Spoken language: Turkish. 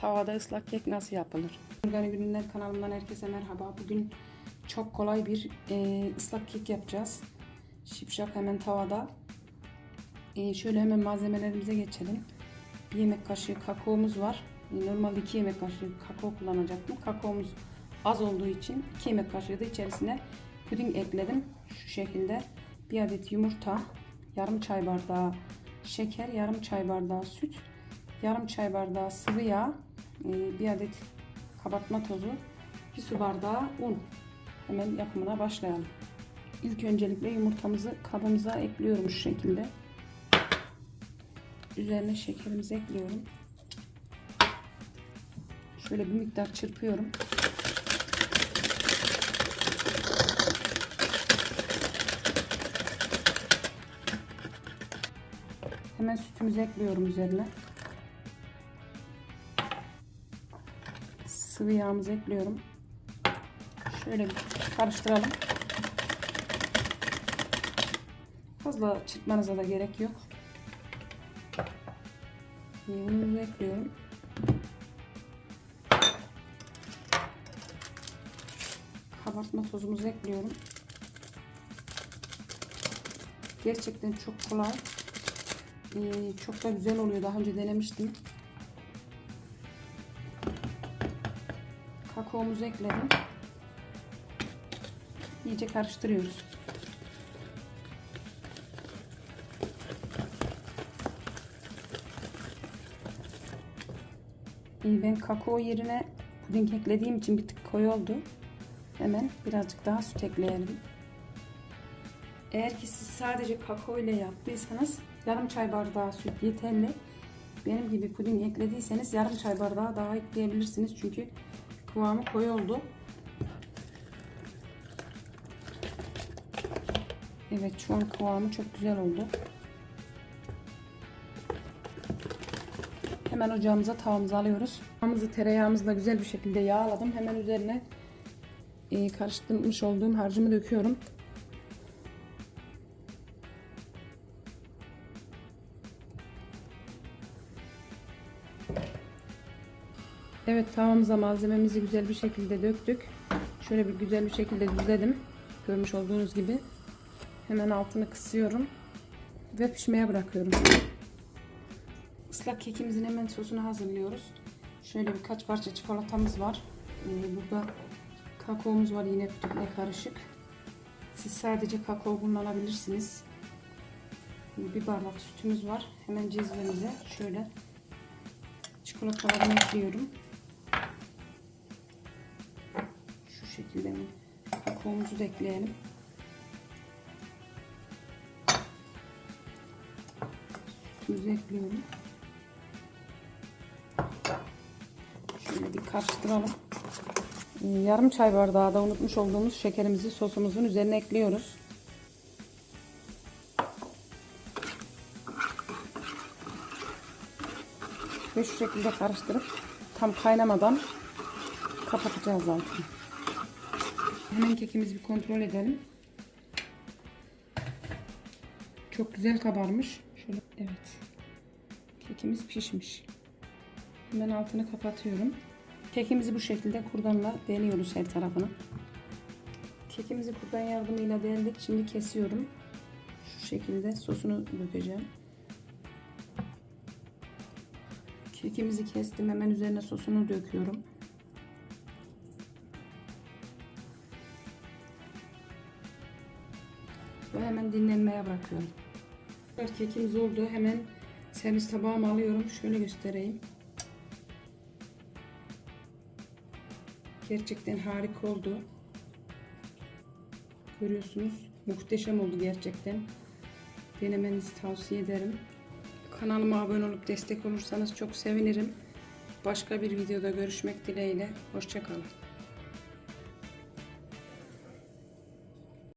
tavada ıslak kek nasıl yapılır? Organik Günler kanalımdan herkese merhaba. Bugün çok kolay bir e, ıslak kek yapacağız. Şipşak hemen tavada. E, şöyle hemen malzemelerimize geçelim. Bir yemek kaşığı kakaomuz var. E, normalde 2 yemek kaşığı kakao kullanacaktım. Kakaomuz az olduğu için 2 yemek kaşığı da içerisine puding ekledim. Şu şekilde bir adet yumurta, yarım çay bardağı şeker, yarım çay bardağı süt, yarım çay bardağı sıvı yağ, bir adet kabartma tozu, bir su bardağı un. Hemen yapımına başlayalım. İlk öncelikle yumurtamızı kabımıza ekliyorum şu şekilde. Üzerine şekerimizi ekliyorum. Şöyle bir miktar çırpıyorum. Hemen sütümüzü ekliyorum üzerine. Sıvı yağımızı ekliyorum. Şöyle bir karıştıralım. Fazla çırpmanıza da gerek yok. Unumuzu ekliyorum. Kabartma tozumuzu ekliyorum. Gerçekten çok kolay. Ee, çok da güzel oluyor. Daha önce denemiştim. Kakaomuzu ekledim. İyice karıştırıyoruz. Ben kakao yerine puding eklediğim için bir tık koyu oldu. Hemen birazcık daha süt ekleyelim. Eğer ki siz sadece kakao ile yaptıysanız yarım çay bardağı süt yeterli. Benim gibi puding eklediyseniz yarım çay bardağı daha ekleyebilirsiniz. Çünkü kıvamı koyu oldu. Evet şu an kıvamı çok güzel oldu. Hemen ocağımıza tavamızı alıyoruz. Tavamızı tereyağımızla güzel bir şekilde yağladım. Hemen üzerine e, karıştırmış olduğum harcımı döküyorum. Evet tavamıza malzememizi güzel bir şekilde döktük. Şöyle bir güzel bir şekilde düzledim. Görmüş olduğunuz gibi. Hemen altını kısıyorum. Ve pişmeye bırakıyorum. Islak kekimizin hemen sosunu hazırlıyoruz. Şöyle birkaç parça çikolatamız var. Ee, burada kakaomuz var yine pudingle karışık. Siz sadece kakao kullanabilirsiniz. Ee, Bir bardak sütümüz var. Hemen cezvemize şöyle çikolatalarını ekliyorum. Şekilde mi? Kakaomuzu da ekleyelim. Sütümüzü ekliyorum. Şöyle bir karıştıralım. Ee, Yarım çay bardağı da unutmuş olduğumuz şekerimizi sosumuzun üzerine ekliyoruz. Ve şu şekilde karıştırıp tam kaynamadan kapatacağız altını. Hemen kekimizi bir kontrol edelim. Çok güzel kabarmış. Şöyle evet. Kekimiz pişmiş. Hemen altını kapatıyorum. Kekimizi bu şekilde kurdanla deliyoruz her tarafını. Kekimizi kurdan yardımıyla deldik. Şimdi kesiyorum. Şu şekilde sosunu dökeceğim. Kekimizi kestim. Hemen üzerine sosunu döküyorum. Ve hemen dinlenmeye bırakıyorum. Kekimiz oldu. Hemen servis tabağıma alıyorum. Şöyle göstereyim. Gerçekten harika oldu. Görüyorsunuz. Muhteşem oldu gerçekten. Denemenizi tavsiye ederim. Kanalıma abone olup destek olursanız çok sevinirim. Başka bir videoda görüşmek dileğiyle. Hoşçakalın.